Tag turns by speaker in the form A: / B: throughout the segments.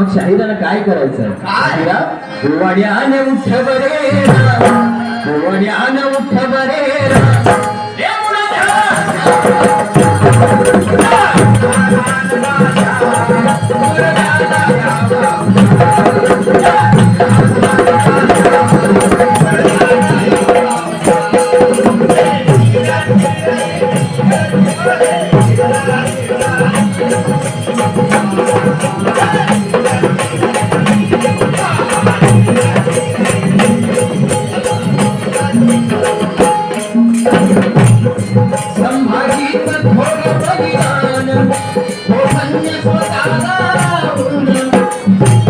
A: मग शाहिराला काय करायचं शाहिरा गोवाड्यान उठ बरे गोवाड्यान उठ बरे భోగ భోగ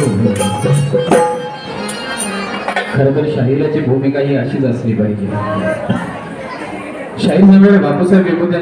A: खर तर शाहिलाची भूमिका ही अशीच असली पाहिजे शाहीर नव्हे बापूसाहेब